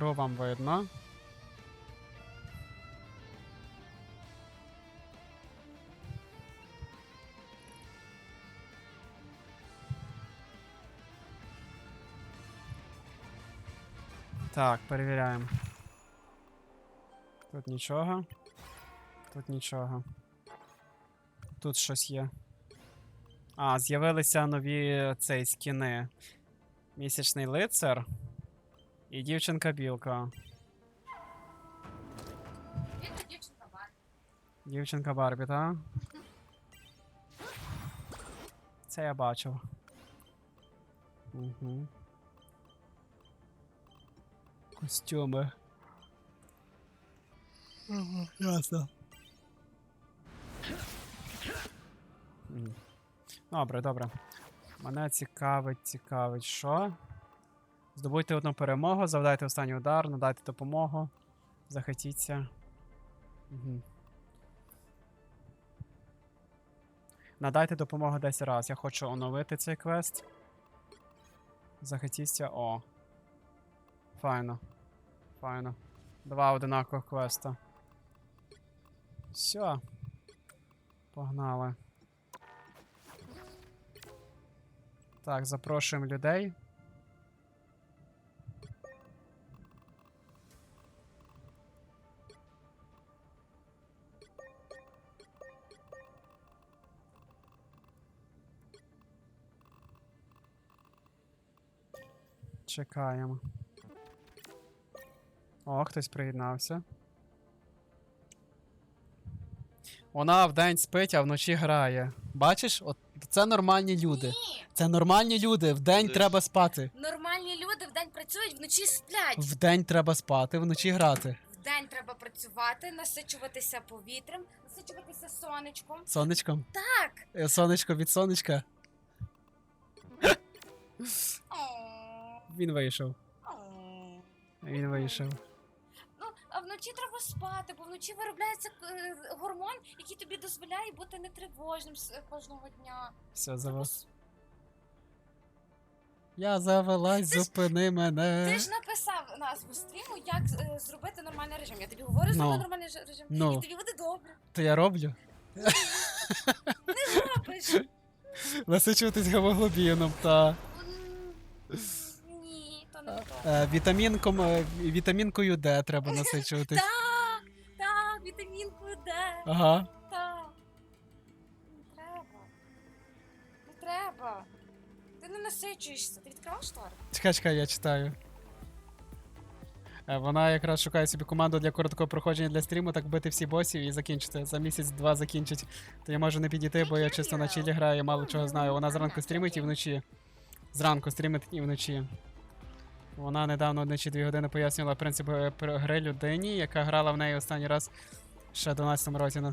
гру вам видно. Так, перевіряємо. Тут нічого. Тут нічого. Тут щось є. А, з'явилися нові цей скіни. Місячний лицар і дівчинка білка. Бідна дівчинка Барбі. Дівчинка Барбі, так? Це я бачив. Угу. Костюми. Ага, Ясно. М. Добре, добре. Мене цікавить, цікавить, що? Здобудьте одну перемогу, завдайте останній удар, надайте допомогу. Захотіться. Угу. Надайте допомогу 10 раз. Я хочу оновити цей квест. Захотіться. О. Файно. Файно. Два одинакових квеста. Все. Погнали. Так, запрошуємо людей. Чекаємо. О, хтось приєднався. Вона вдень спить, а вночі грає. Бачиш, от це нормальні люди. Ні, Це нормальні люди. Вдень Ти- треба спати. нормальні люди вдень працюють, вночі сплять. Вдень треба спати, вночі грати. Вдень треба працювати, насичуватися повітрям, насичуватися сонечком. Сонечком. Так. Е, Сонечко від сонечка. Він вийшов. Він вийшов. Ну, а вночі треба спати, бо вночі виробляється е, гормон, який тобі дозволяє бути нетривожним с- кожного дня. Все, завел. Я завелась, Ти ж- зупини Ти ж написав назву стріму, як е, зробити нормальний режим. Я тобі говорю, зроби Ну. нормальний ж- режим, Ну. і тобі буде добре. То я роблю. Не робиш. Насичуватись гемоглобіном та М. е, вітамінком, е, вітамінкою Д треба насичуватись. Так, так, вітамінку Д. Ага. Так. Не треба. Не треба. Ти не насичуєшся. Ти відкривав штори? Чекай, чекай, я читаю. Е, Вона якраз шукає собі команду для короткого проходження для стріму, так бити всі босів і закінчити. За місяць-два закінчить. То я можу не підійти, бо я чисто на чилі граю, я мало чого знаю. Вона зранку стрімить і вночі. Зранку стрімить і вночі. Вона недавно одне чи дві години пояснювала принцип е, гри людині, яка грала в неї останній раз ще в 12 році. You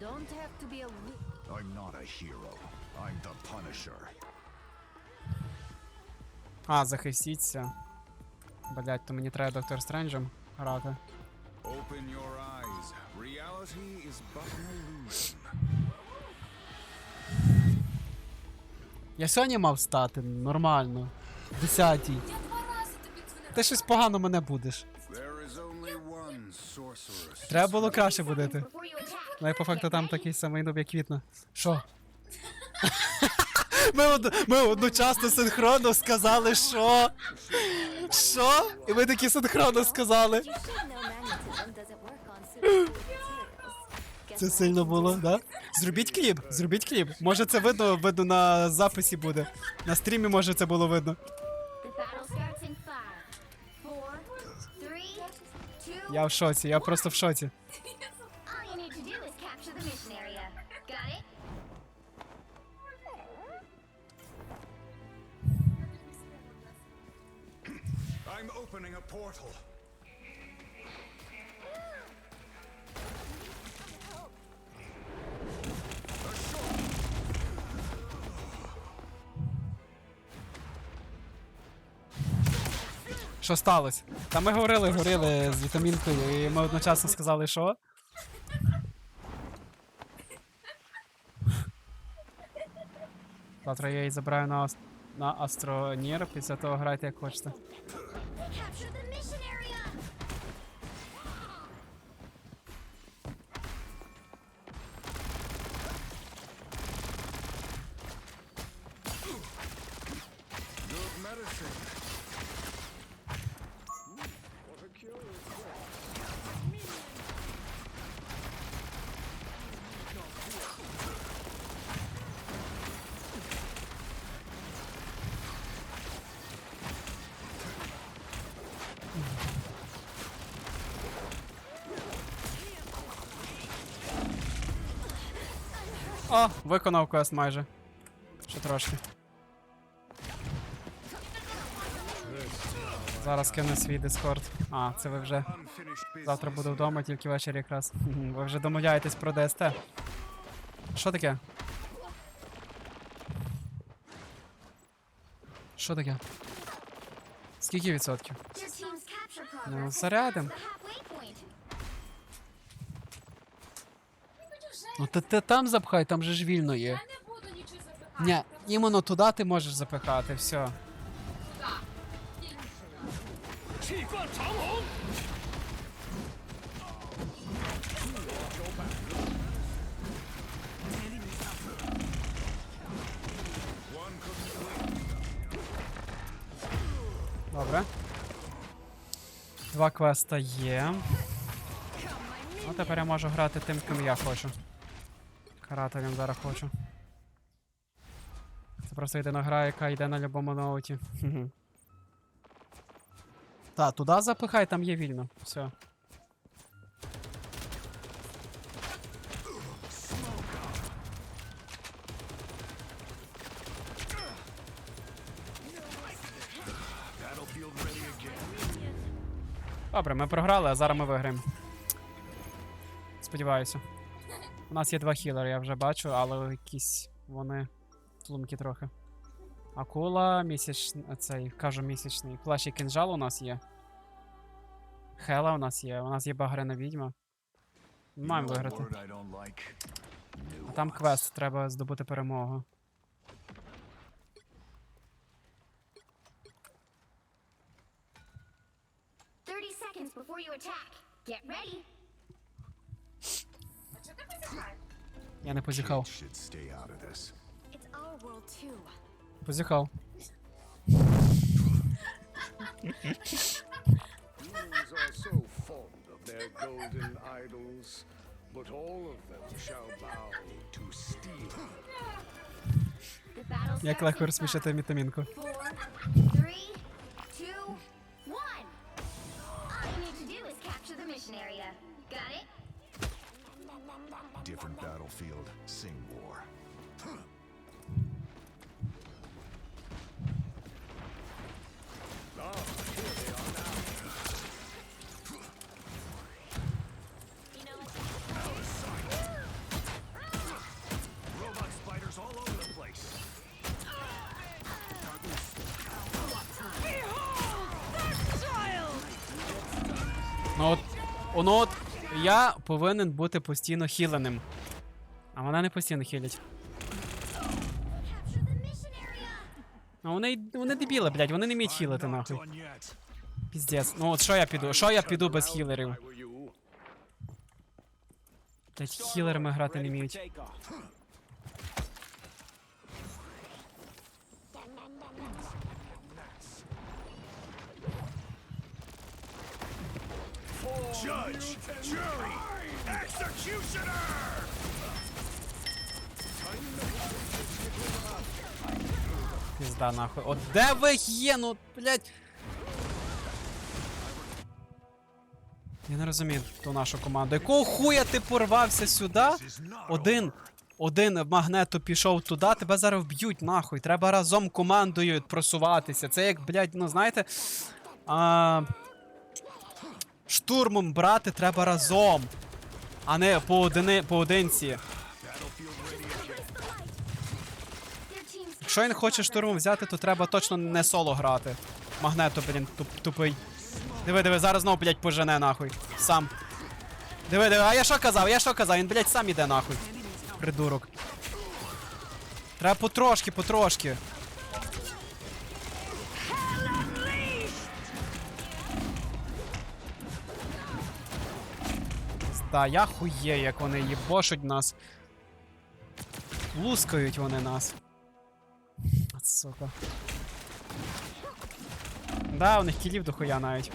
don't have to be a I'm not a hero. I'm the Punisher. А, захистіться. Блять, то мені треба Доктор Стренджем грати. Open your eyes. Reality is but an illusion. Я сьогодні мав стати нормально. Десятій. Ти щось погано мене будеш. Треба було краще будити. Ну і по факту там такий самий нуб, як квітна. Що? Ми, од... ми одночасно синхронно сказали, що? Що? І ми такі синхронно сказали. Це сильно було, да? Зробіть кліп, зробіть кліп. Може це видно, видно на записі буде. На стрімі може це було видно. Я в шоці, я просто в шоці. I'm opening a portal. Що сталося? Та ми говорили, говорили з вітамінкою, і ми одночасно сказали, що? Завтра я її забираю на, ос- на Астронір, після того грайте як хочете. Medicine. О, виконав квест майже. Ще трошки. Зараз кину свій дискорд. А, це ви вже завтра буду вдома, тільки ввечері якраз. Ви вже домовляєтесь про ДСТ. Що таке? Що таке? Скільки відсотків? Ну, зарядим. Ну ти, ти там запхай, там же ж вільно є. Я не буду нічого запихати. Ні, іменно туди ти можеш запихати, все. Добре. Два квеста є. Ну, тепер я можу грати тим, ким я хочу. Карателем зараз хочу. Це просто єдина гра, яка йде на любому ноуті. Та, туди запихай, там є вільно. Все. Добре, ми програли, а зараз ми виграємо. Сподіваюся. У нас є два хілери, я вже бачу, але якісь вони тлумки трохи. Акула, місячний. Цей, кажу місячний. Плащ і кинжал у нас є. Хела у нас є. У нас є багряна відьма. Маємо виграти. А Там квест, треба здобути перемогу. Before you attack. Get ready. of their golden idols, but all of them shall bow to steel. The battle Як starts легко in розсмішити five, вітамінку. Battlefield, same war. Ну от, ну от я повинен бути постійно хіленим. А вона не постійно хілять. А вони, вони дебіли, блядь, вони не вміють хілити нахуй. Піздець. Ну от що я піду? Що я піду без хілерів? I. Блядь, хілерами грати не вміють. Judge, jury, executioner! Пізда нахуй. От де ви є? Ну, блядь. Я не розумію ту нашу команду. Якого хуя ти порвався сюди? Один. Один магнето пішов туди, тебе зараз вб'ють нахуй. Треба разом командою просуватися. Це як, блядь, ну знаєте. А... Штурмом брати треба разом. А не поодини, поодинці. Якщо він хоче штурму взяти, то треба точно не соло грати. Магнето, блін, туп, тупий. Диви, диви, зараз знову, блять, пожене нахуй. Сам. Диви, диви, а я що казав, я що казав, він, блядь, сам іде нахуй. Придурок. Треба потрошки, потрошки. Та я хує, як вони їбошуть нас. Лускають вони нас. Сука. Да, у них кілів дохуя навіть.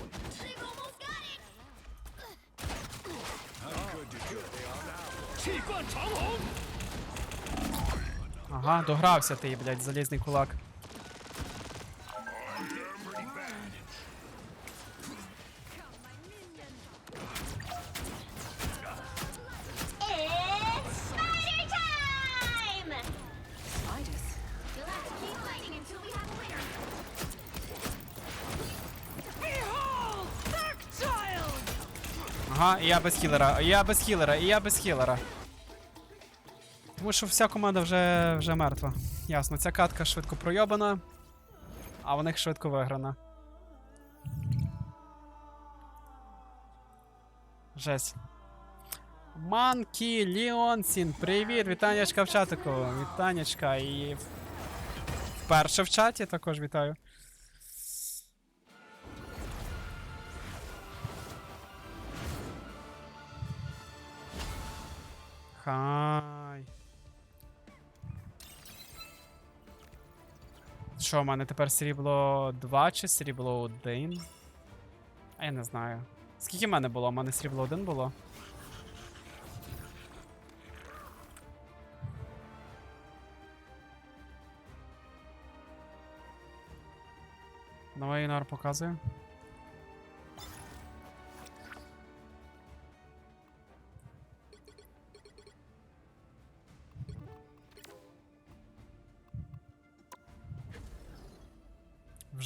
Ага, догрався ти, блядь, залізний кулак. Я без хілера, я без хілера, і я без хілера. Тому що вся команда вже, вже мертва. Ясно, ця катка швидко пройобана, а в них швидко виграна. Жесть. Манкі Ліонсін, привіт! Вітаннячка в чатику. Вітаннячка і вперше в чаті також вітаю. Хай. Що, в мене тепер срібло 2 чи срібло 1? А я не знаю. Скільки в мене було? У мене срібло 1 було. Новий інар показує.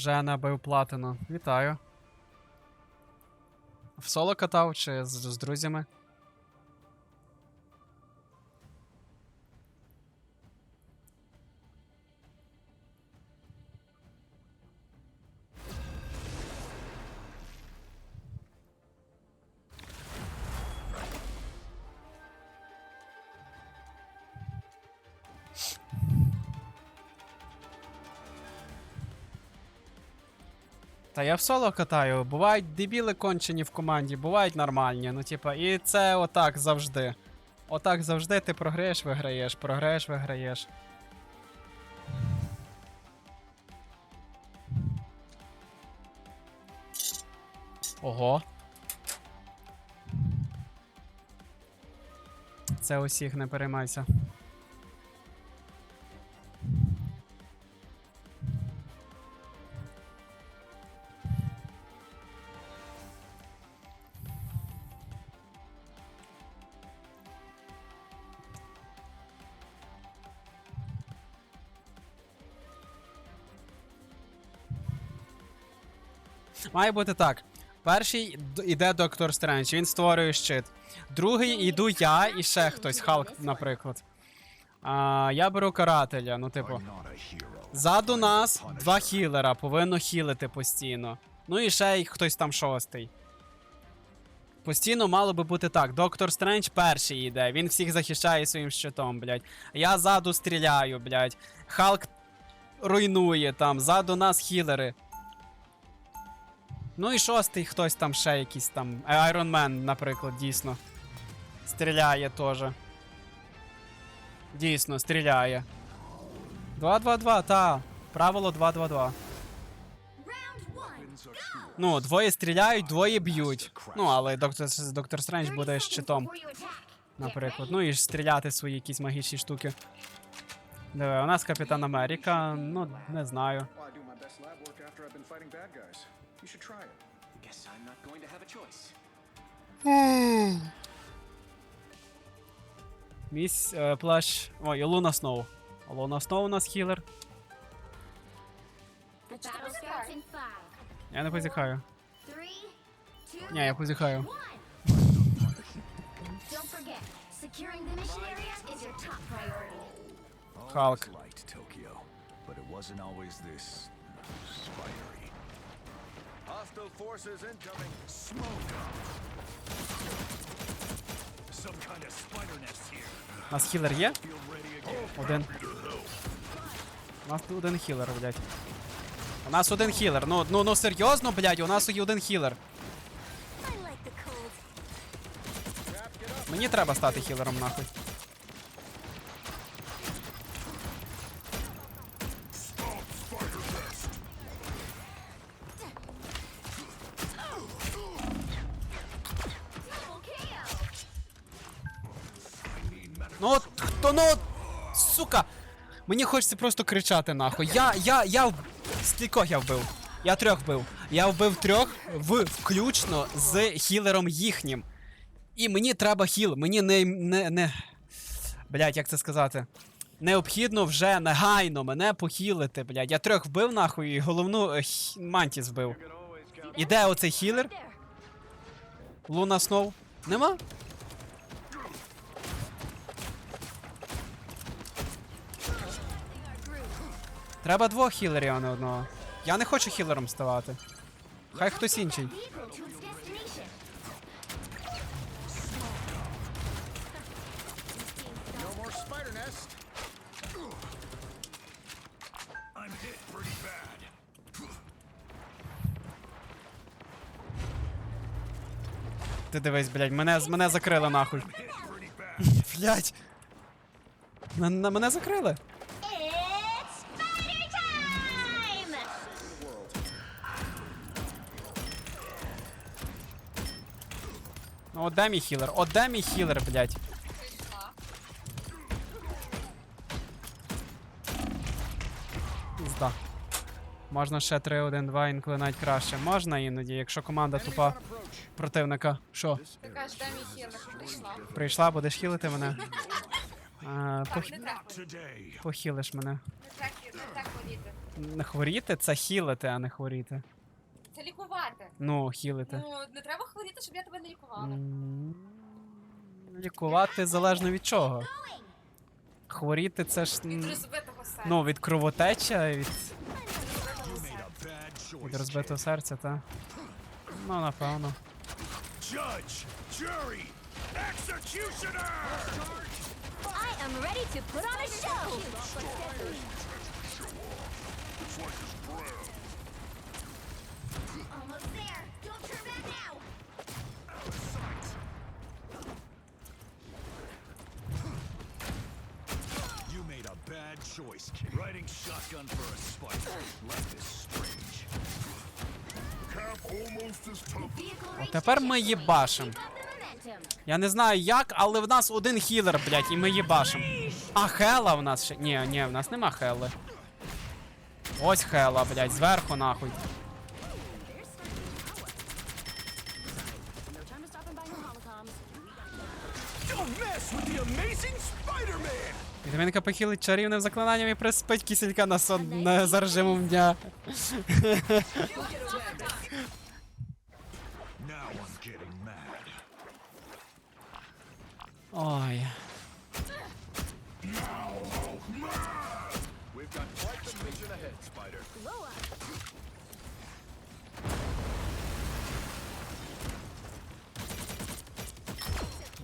Вже набив платину. Вітаю. В соло катав чи з, з друзями? Та я в соло катаю. Бувають дебіли кончені в команді, бувають нормальні. Ну, типа, і це отак завжди. Отак завжди ти програєш, виграєш, програєш, виграєш. Ого. Це усіх не переймайся. Має бути так. Перший іде доктор Стрендж, він створює щит. Другий іду я і ще хтось, Халк, наприклад. А, я беру карателя, ну, типу. Ззаду нас два хілера, повинно хілити постійно. Ну і ще й хтось там шостий. Постійно мало би бути так. Доктор Стрендж перший йде, він всіх захищає своїм щитом, блядь. Я ззаду стріляю, блядь. Халк руйнує там, ззаду нас хілери. Ну і шостий хтось там ще якийсь там. Iron Man, наприклад, дійсно. Стріляє теж. Дійсно, стріляє. 2-2-2, та. Правило 2-2-2. Ну, двоє стріляють, двоє б'ють. Ну, але доктор, доктор Стрендж буде щитом, наприклад. Ну і стріляти свої якісь магічні штуки. Диви, у нас Капітан Америка, ну, не знаю. Well, I do my best lab work after I've been fighting bad guys. You should try it. Guess I'm not going to have a choice. Місь е, плащ. Ой, і Луна Сноу. Луна Сноу у нас хілер. The battle starts in five, Я не позіхаю. three, two, Ні, я позіхаю. one. Don't forget, securing the mission area is your top priority. Халк. Always liked Tokyo, but it wasn't always this spidery. Hostile forces incoming. Smoke. Some kind of spider nest here. У нас хілер є? Один. У нас один хілер, блядь. У нас один хілер. Ну, ну, ну серйозно, блядь, у нас є один хілер. Мені треба стати хілером нахуй. Мені хочеться просто кричати нахуй. Я, я, я в- скількох я вбив? Я трьох вбив. Я вбив трьох в включно з хілером їхнім. І мені треба хіл. Мені не. не, не... Блять, як це сказати? Необхідно вже негайно мене похілити, блядь. Я трьох вбив нахуй і головну е, хі- мантіс вбив. І де оцей хілер? Луна Сноу? Нема? Треба двох хілерів, а не одного. Я не хочу хілером ставати. Хай хтось інший. Ти дивись, блядь, мене, мене закрили нахуй. Блядь. Мене закрили. Ну, от де мій хілер? От мій хілер, блядь? Пізда. Можна ще 3-1-2 інколи навіть краще. Можна іноді, якщо команда тупа противника. Що? Ти кажеш, де мій хілер? Прийшла. Прийшла, будеш хілити мене? А, Так, пох... не треба. Today. Похилиш мене. Не треба, не так хворіти. Не хворіти це хілити, а не хворіти. Лікувати. Ну, хілити. Ну, не треба хворіти, щоб я тебе не лікувала. М, Лікувати залежно від чого. Хворіти це ж. Від розбитого серця. Ну, від кровотеча, від, розбитого серця. Bad choice. від розбитого серця, та. Ну, напевно. Judge, jury, executioner. I am ready to put on a show! You made a bad choice. Riding shotgun for a spider. Life is strange. Cap almost as tough. От тепер ми їбашим. Я не знаю як, але в нас один хілер, блядь, і ми їбашим. А Хела в нас ще. Ні, ні, в нас нема Хели. Ось Хела, блядь, зверху нахуй. Spider-Man. Похилить чарівним заклинанням і приспить киселька на сон на, за режимом дня. Ой.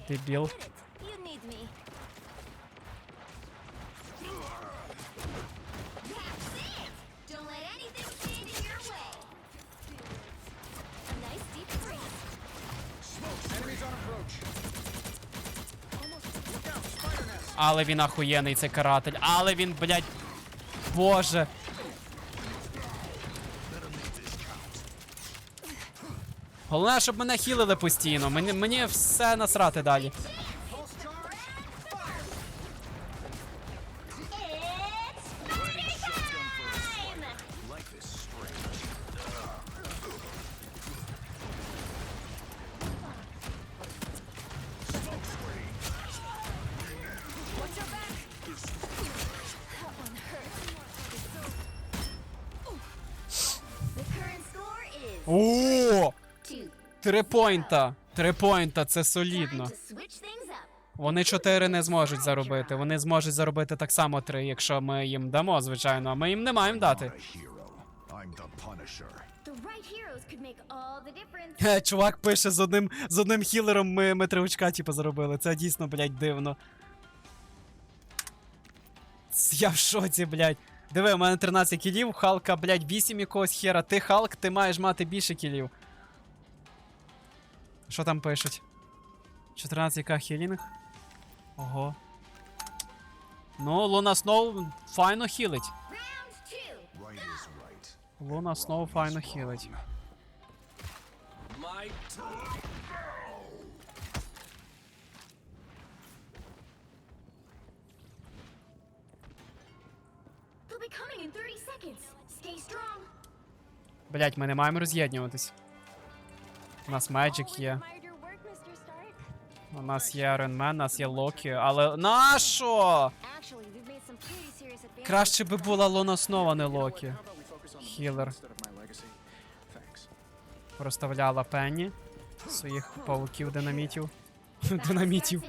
We've Але він ахуєнний, цей каратель. Але він, блядь. Боже. Головне, щоб мене хілили постійно. Мені, мені все насрати далі. Три поінта. Три поінта, це солідно. Вони чотири не зможуть заробити. Вони зможуть заробити так само три, якщо ми їм дамо, звичайно, а ми їм не маємо дати. Хе, Чувак пише з одним з одним хілером ми, ми три очка, типу, заробили. Це дійсно, блядь, дивно. Я в шоці, блядь. Диви, у мене 13 кілів, Халка, блядь, 8 якогось хера. Ти Халк, ти маєш мати більше кілів. Що там пишуть? 14к хілінг. Ого. Ну, Луна Сноу файно хілить. Луна Сноу файно хілить. My They'll be coming in 30 seconds. Stay strong. Блять, ми не маємо роз'єднюватись. У нас Magic є. У нас є Iron Man, у нас є Локі, але. Advances. Краще би була Луна Сноу, а не Локі. Thanks. Проставляла Пенні своїх пауків динамітів. Динамітів.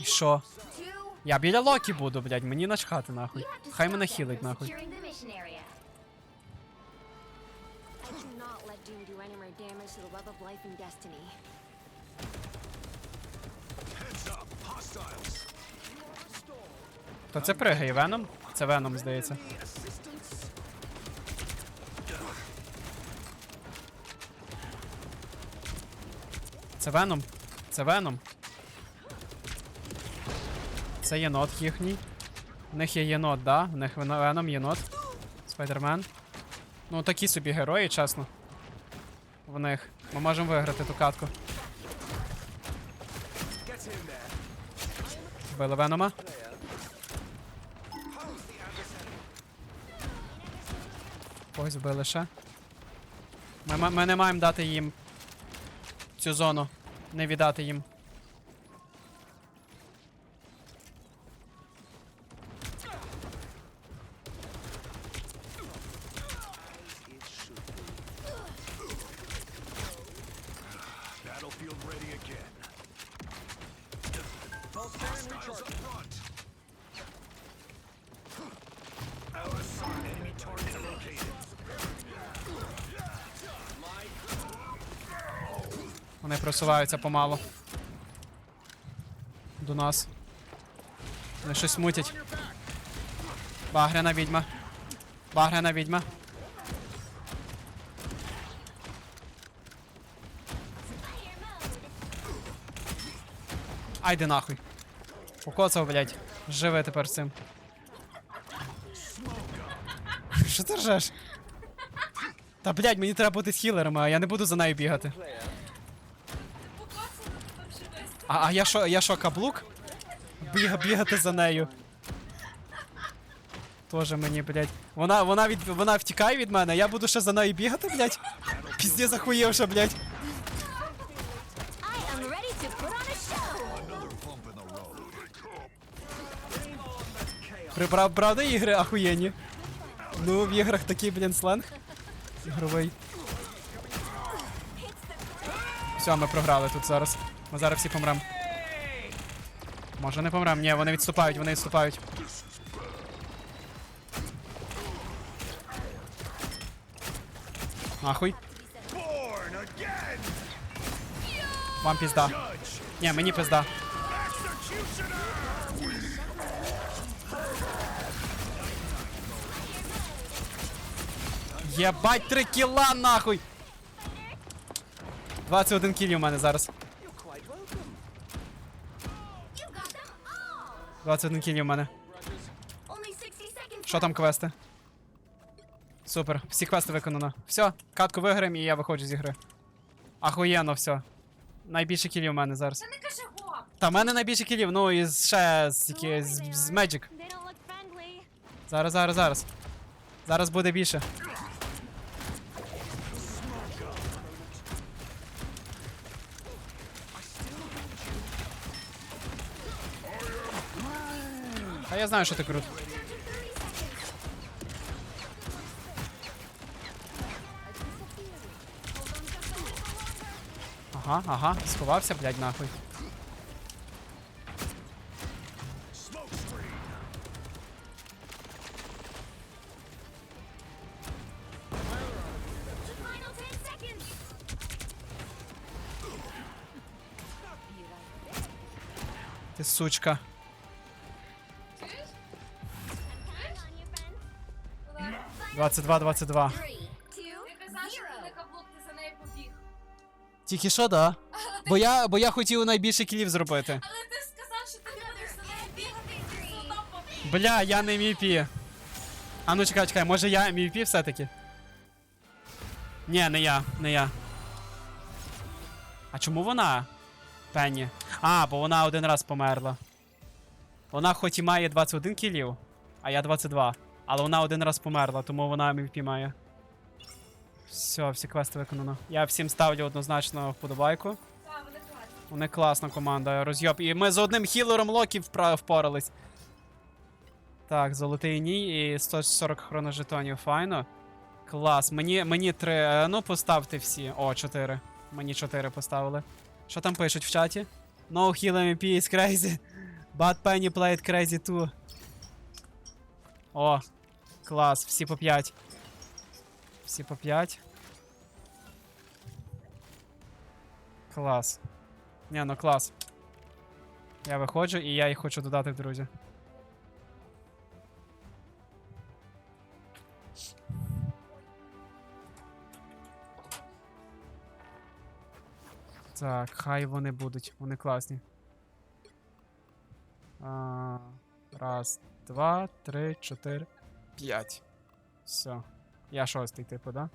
І що? Я біля Локі буду, блядь, мені начхати нахуй. Хай мене хілить нахуй. Damage to the web of life and destiny. Heads up, hostiles. То це пригає Веном? Це Веном, здається. Це Веном. Це Веном. Це єнот їхній. У них є єнот, да? У них Вено- Веном, єнот. Спайдермен. Ну, такі собі герої, чесно. В них. Ми можемо виграти ту катку. Вбили Венома. Ось вбили ще. Ми, ми, ми не маємо дати їм цю зону. Не віддати їм. Просуваються помалу. До нас. Вони щось мутять. Багряна відьма. Багряна відьма. Айди нахуй. Покоцав, блядь. Живи тепер цим. Що ти ржеш? Та блядь, мені треба бути з хілерами, а я не буду за нею бігати. А, а я що, я що, каблук? Біга, бігати за нею. Тоже мені, блядь. Вона, вона, від, вона втікає від мене, я буду ще за нею бігати, блядь. Пізді захуєвша, блядь. Приправ, правда, ігри ахуєнні? Ну, в іграх такий, блін, сленг. Ігровий. Все, ми програли тут зараз. Ми зараз всі помрем. Може не помрем? Ні, вони відступають, вони відступають. Нахуй. Вам пізда. Ні, мені пізда. Єбать, три кіла нахуй! 21 кілів у мене зараз. 21 кілів у мене. Only 60 seconds. Що там квести? Супер, всі квести виконано. Все, катку виграємо і я виходжу з ігри. Ахуєнно, все. Найбільше кілів у мене зараз. Та в мене найбільше кілів, ну і ще з, які, з, з Magic. Зараз, зараз, зараз. Зараз буде більше. А я знаю, що ти крут. Ага, ага, сховався, блядь, нахуй. Smoke screen. Final 10 seconds. Ти сучка. 22-22. Тільки що, да? Бо я, бо я хотів найбільше кілів зробити. Але ти сказав, що ти будеш бігати. Бля, я не MVP. А ну чекай, чекай, може я MVP все-таки? Ні, не я, не я. А чому вона? Пенні. А, бо вона один раз померла. Вона хоч і має 21 кілів, а я 22. Але вона один раз померла, тому вона MVP має. Все, всі квести виконано. Я всім ставлю однозначно вподобайку. Вони класна команда, розйоб. І ми з одним хілером впра- впорались. Так, золотий ній і 140 хроножетонів, файно. Клас. Мені, мені три. е, Ну, поставте всі. О, чотири. Мені чотири поставили. Що там пишуть в чаті? No heal MVP is crazy. But Penny played crazy too. О, клас, всі по 5. Всі по 5. Клас. Ні, ну клас. Я виходжу і я їх хочу додати друзі. Так, хай вони будуть. Вони класні. А, раз, два, три, чотири, п'ять. Все. Я шостий, типу, да?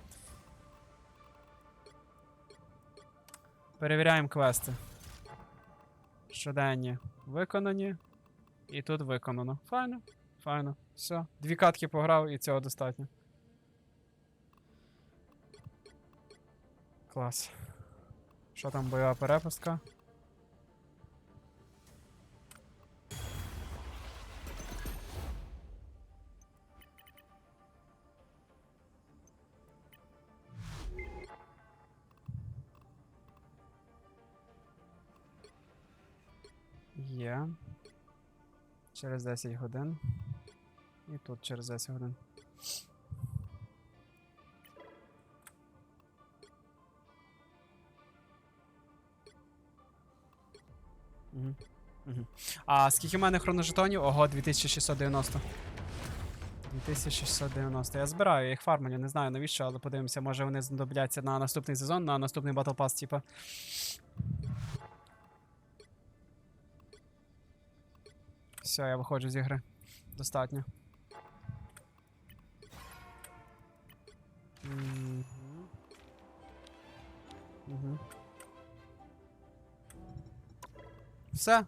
Перевіряємо квести. Щоденні виконані. І тут виконано. Файно, файно. Все. Дві катки пограв і цього достатньо. Клас. Що там бойова перепустка? Є. Через 10 годин. І тут через 10 годин. А скільки в мене хроножетонів? Ого, 2690. 2690. Я збираю, їх фармлю, не знаю навіщо, але подивимося, може вони знадобляться на наступний сезон, на наступний Battle Pass, типа. Все, я виходжу з ігри. Достатньо. Мгм. Все,